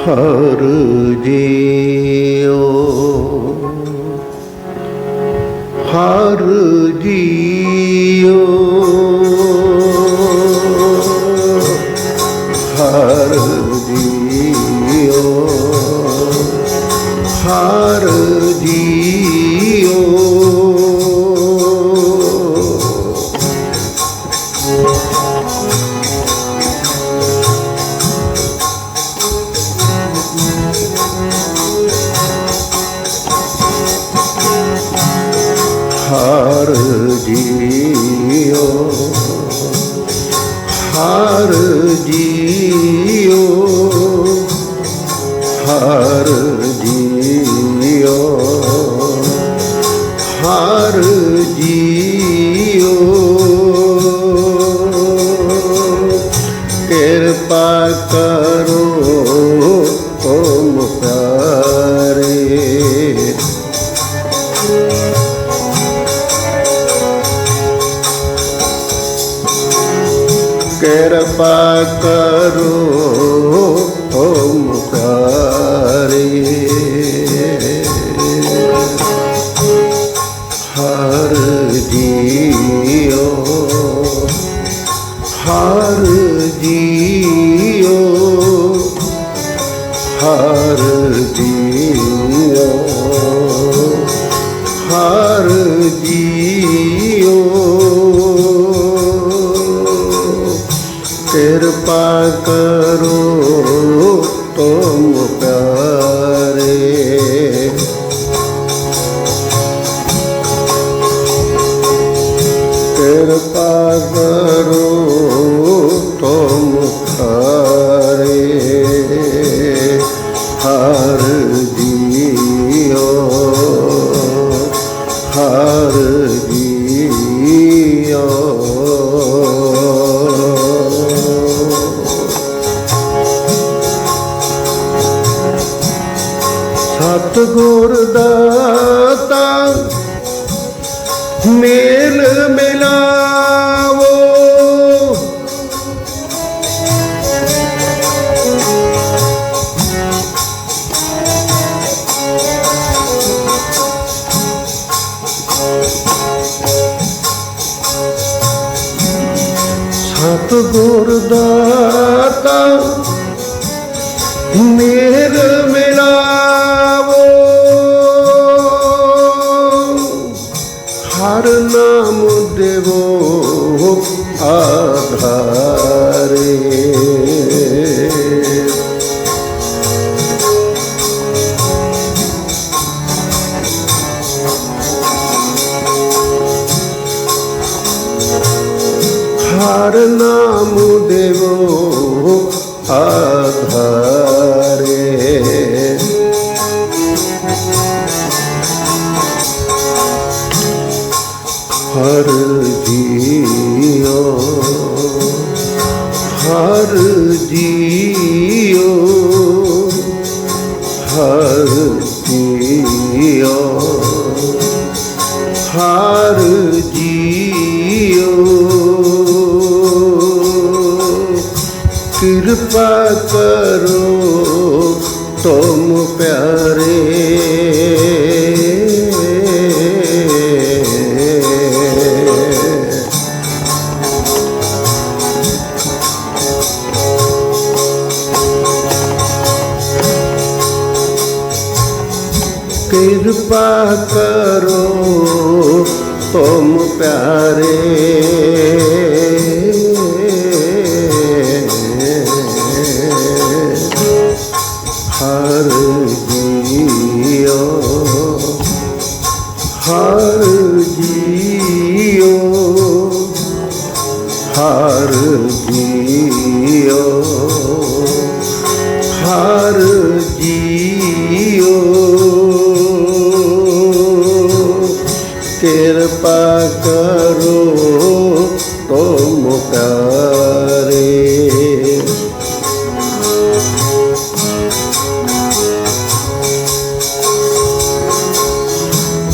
ਹਰ ਜੀਓ ਹਰ ਜੀਓ yar ਕਿਰਪਾ ਕਰੋ ਤੁਮ ਪਿਆਰੇ।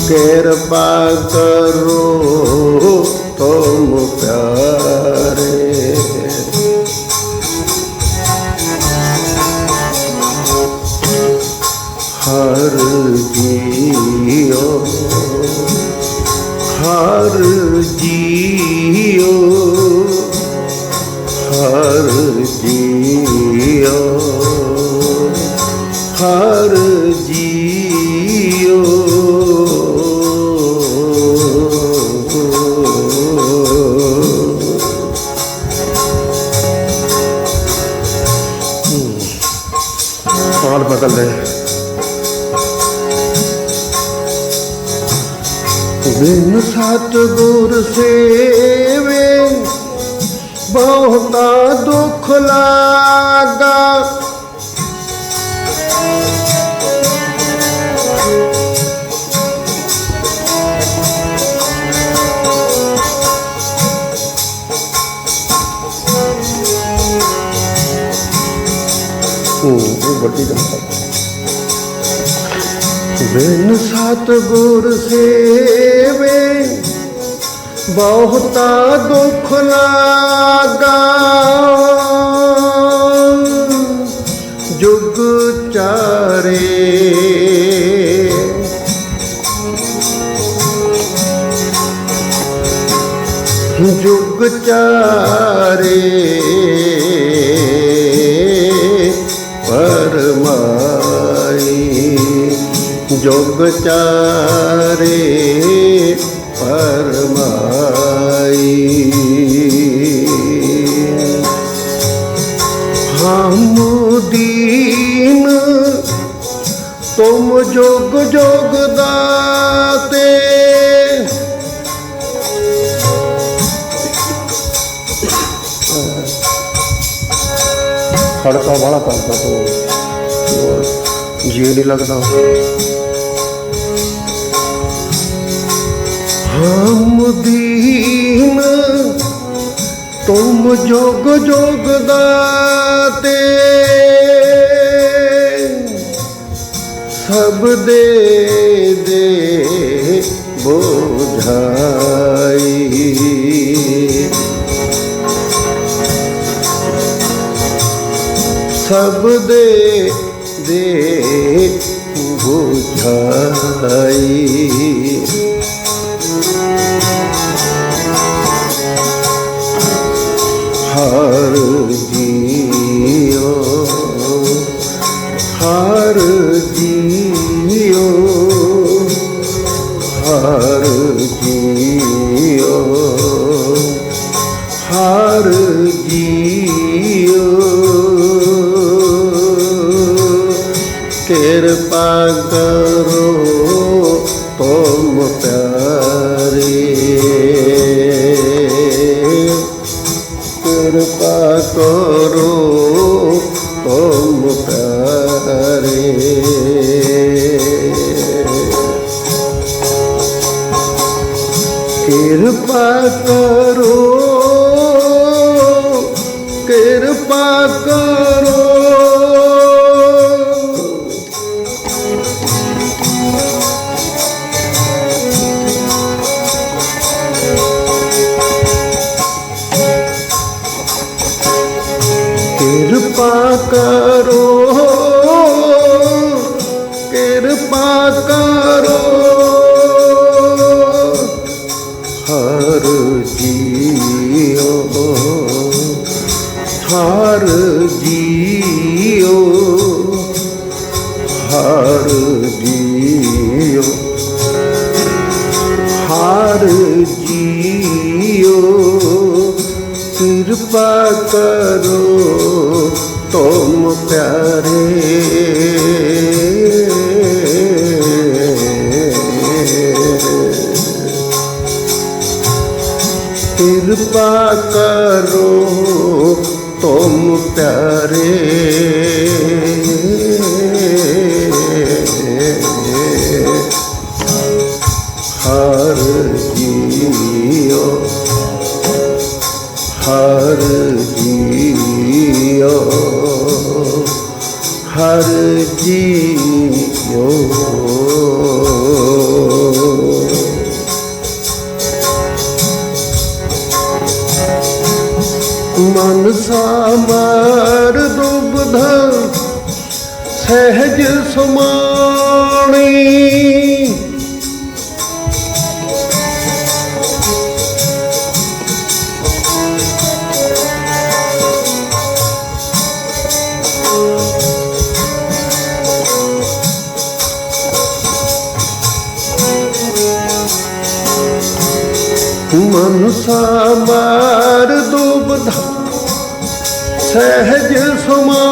कृपा करो तुम प्यार ਦੇਵੇ। ਬਹੁਤਾ ਦੁੱਖ ਲਾਗਾ। ਉਹ ਬਿਨ ਸਤ ਸੇਵੇ ਬਹੁਤਾ ਦੁੱਖ ਲਾਗਾ। ਜੁਗ ਚਾਰੇ। ਜੁਗ ਚਾਰੇ। ਪਰਮਾਈ ਜੁਗ ਚਾਰੇ। ਖੜਕਾ ਵਾਲਾ ਕਰਦਾ ਤੋ। ਜੀ ਨਹੀਂ ਲੱਗਦਾ। ਹਮ ਦੀਨ, ਤੁਮ ਜੋਗ ਜੋਗ ਦਾਤੇ। ਸਭ ਦੇ ਦੇ ਬੋਝਾਈ ਸਭ ਦੇ ਦੇ ਬੁਝਾਈ ਹਰ ਜੀਓ ਹਰ ਜੀਓ ਹਰ ਜੀਓ ਹਰ ਜੀਓ ਕਿਰਪਾ ਕਰੋ ਕਿਰਪਾ ਕਰੋ ਤੁਮ ਪਿਆਰੇ। ਹਰ ਜੀਓ ਹਰ ਜੀਓ ਹਰ ਜੀਓ। ਮਨ ਸਾਮਰ ਦੁਬਧ ਸਹਿਜ ਸਮਾਣੀ। ਮਨਸਾ ਮਾਰ ਸਹਿਜ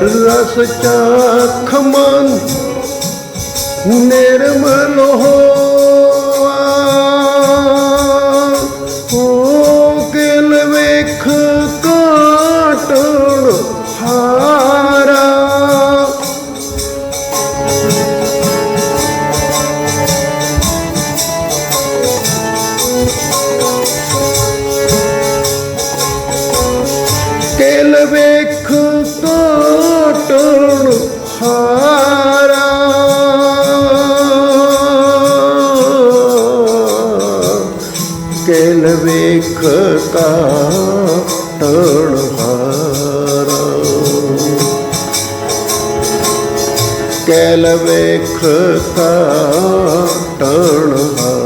अरस चा खमान निर्मल हो ਕਾਟਣ ਹਾਰਾ। ਕਿਲ ਵੇਖ ਕਾਟਣ ਹਾਰਾ।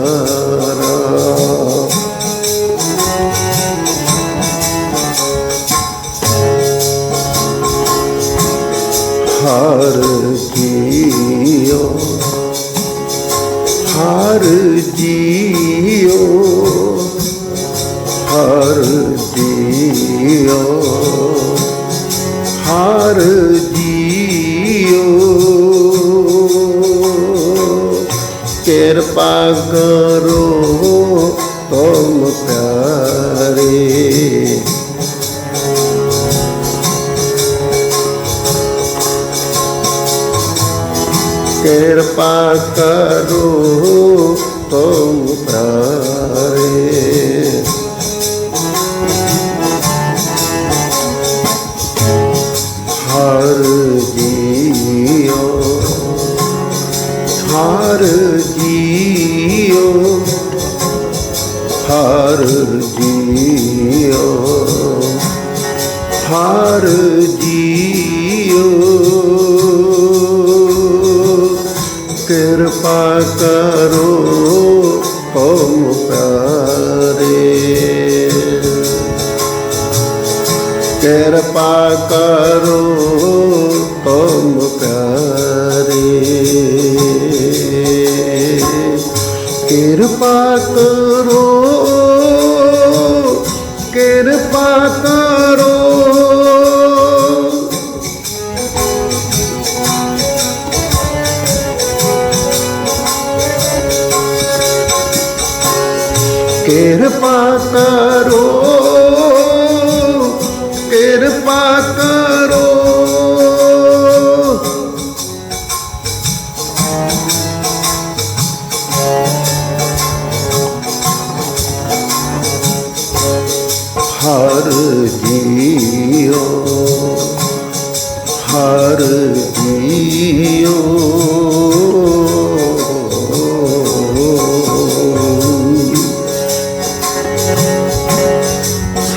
ਕਿਰਪਾ ਕਰੋ ਤੁਮ ਪਿਆਰੇ ਕਿਰਪਾ ਕਰੋ ਤੁਮ ਪ੍ਰਾਰੇ ਕਿਰਪਾ ਕਰੋ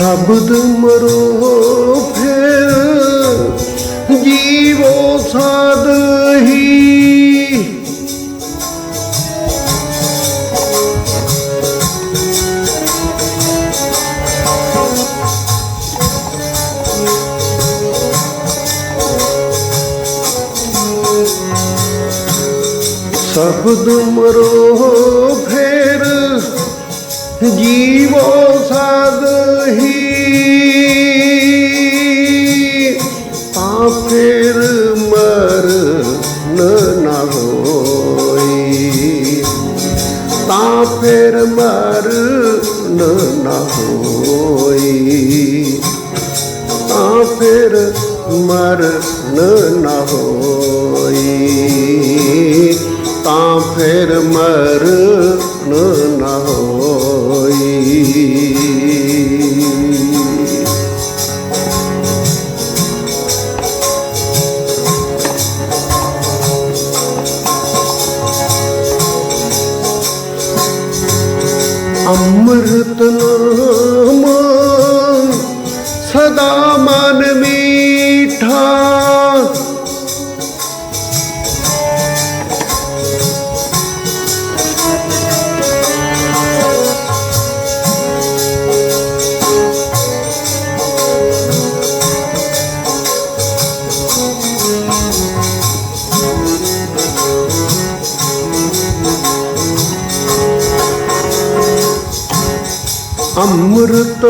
ਸ਼ਬਦ ਮਰੋ ਫਿਰ ਜੀਵੋ ਸਾਧ ਹੀ। ਸ਼ਬਦ ਮਰੋ ਹੋਈ। ਤਾਂ ਫਿਰ ਮਰਨ ਨਾ ਹੋਈ। ਤਾਂ ਫਿਰ ਮਰਨ ਨਾ ਹੋਈ।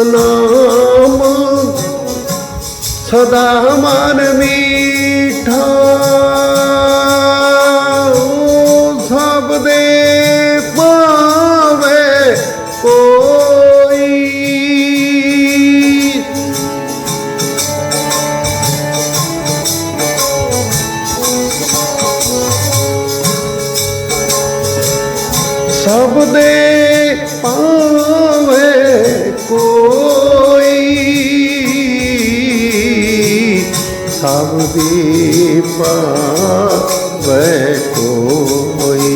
নাম সদা মন মিঠা ਪਾਵੇ ਕੋਈ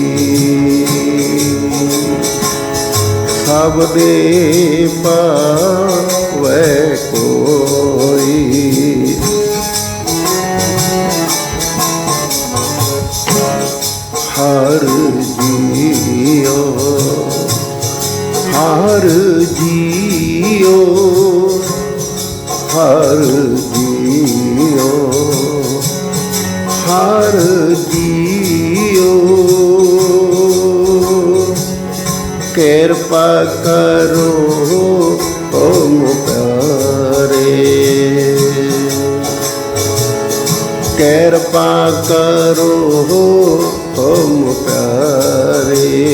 ਸਭ ਦੇ ਪਾਵੇ ਕੋਈ ਹਰ ਜੀਓ ਹਰ ਕਿਰਪਾ ਕਰੋ ਹਮ ਪਿਆਰੇ।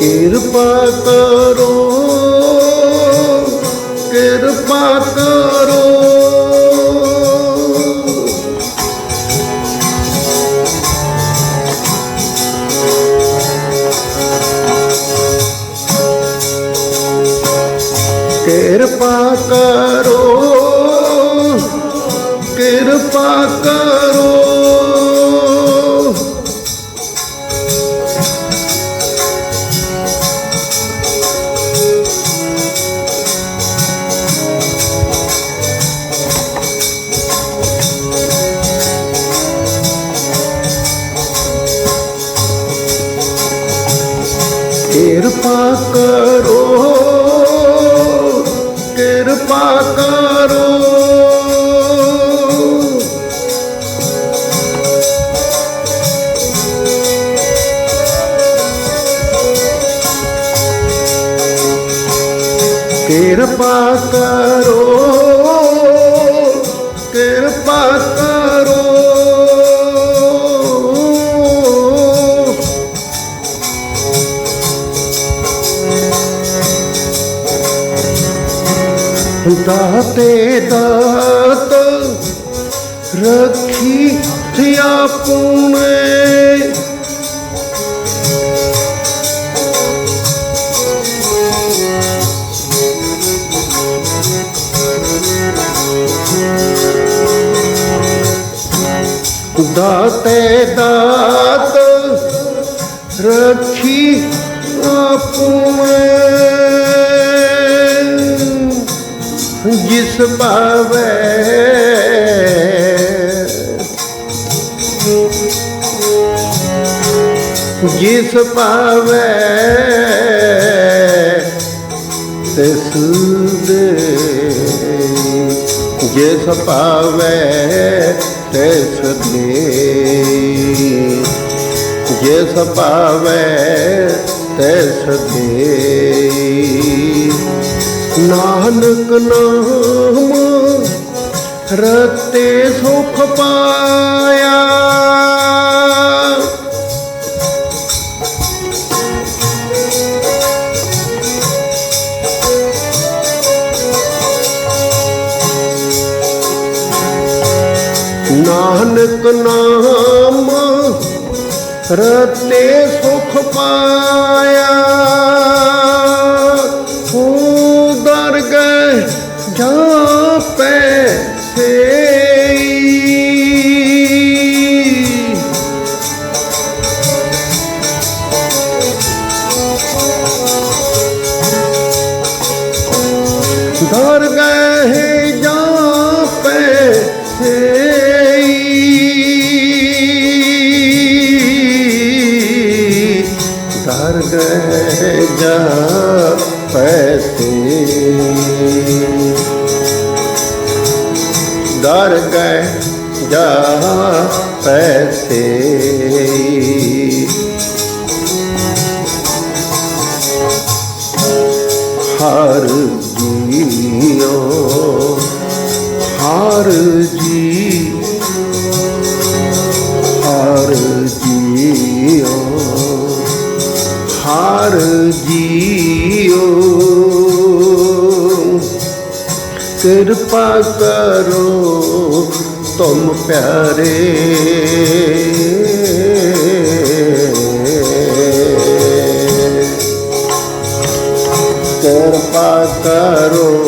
ਕਿਰਪਾ ਕਰੋ ਕਿਰਪਾ ਕਰੋ ਕਿਰਪਾ ਕਰੋ। ਕਿਰਪਾ ਕਰੋ। ਦਾਤੇ ਦਾਤ ਰੱਖੀ ਥਿਆ ਪੁਣੇ ਦਾਤੇ ਦਾਤ ਰੱਖੀ ਆਪੂਏ ਜਿਸ ਪਾਵੇ। ਜਿਸ ਪਾਵੇ ਤਿਸ ਦੇ ਜਿਸ ਪਾਵੇ ਤਿਸ ਦੇ ਜਿਸ ਪਾਵੇ ਤਿਸ ਦੇ ਨਾਨਕ ਨਾਮ ਰਤੇ ਸੁਖ ਪਾਇਆ। ਨਾਨਕ ਨਾਮ ਰਤੇ ਗਏ ਜਾ ਪੈਸੇ। ਦਰ ਗਏ ਜਾ ਪੈਸੇ। ਹਰ ਜੀਓ ਹਰ ਕਿਰਪਾ ਕਰੋ ਤੁਮ ਪਿਆਰੇ। ਕਿਰਪਾ ਕਰੋ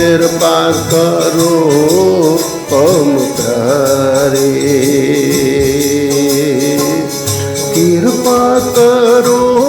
કૃપા કરો અમુત્રારે કૃપા કરો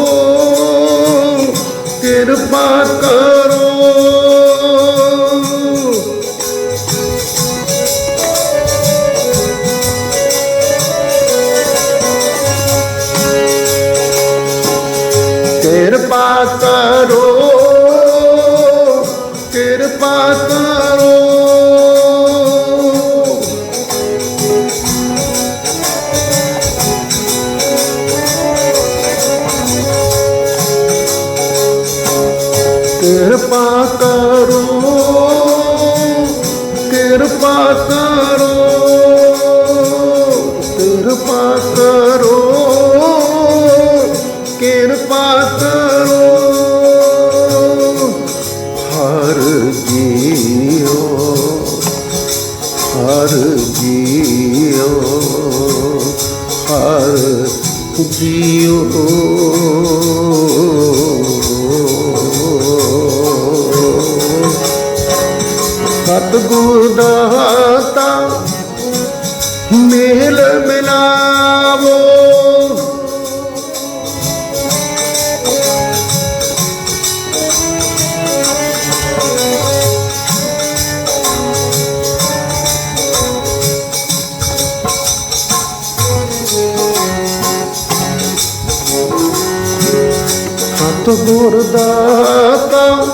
ਸਤਿਗੁਰ ਦਾਤਾ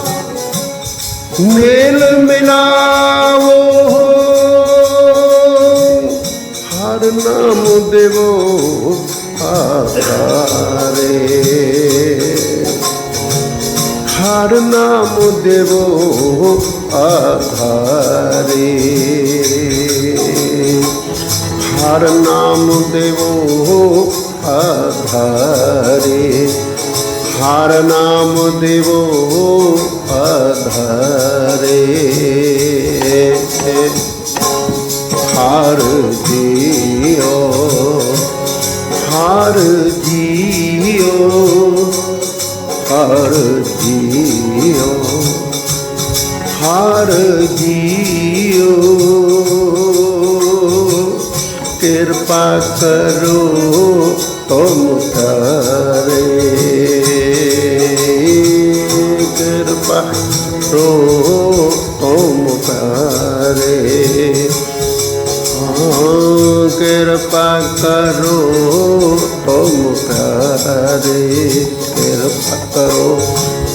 ਮੇਲ ਮਿਲਾਵੋ। ਹਰ ਨਾਮ ਦੇਵੋ ਆਧਾਰੇ। ਹਰ ਨਾਮ ਦੇਵੋ ਆਧਾਰੇ। ਹਰ ਨਾਮ ਦੇਵੋ ਆਧਾਰੇ। ਹਰ ਨਾਮ ਦੇਵੋ ਆਧਾਰੇ ਹਰ ਜੀਓ ਜੀਓ ਹਰ ਜੀਓ ਹਰ ਜੀਓ ਹਰ ਜੀਓ। ਕਰੋ ਤੁਮ ਕਰੇ। ਕਿਰਪਾ ਕਰੋ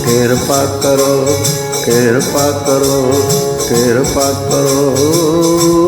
ਕਿਰਪਾ ਕਰੋ ਕਿਰਪਾ ਕਰੋ ਕਿਰਪਾ ਕਰੋ।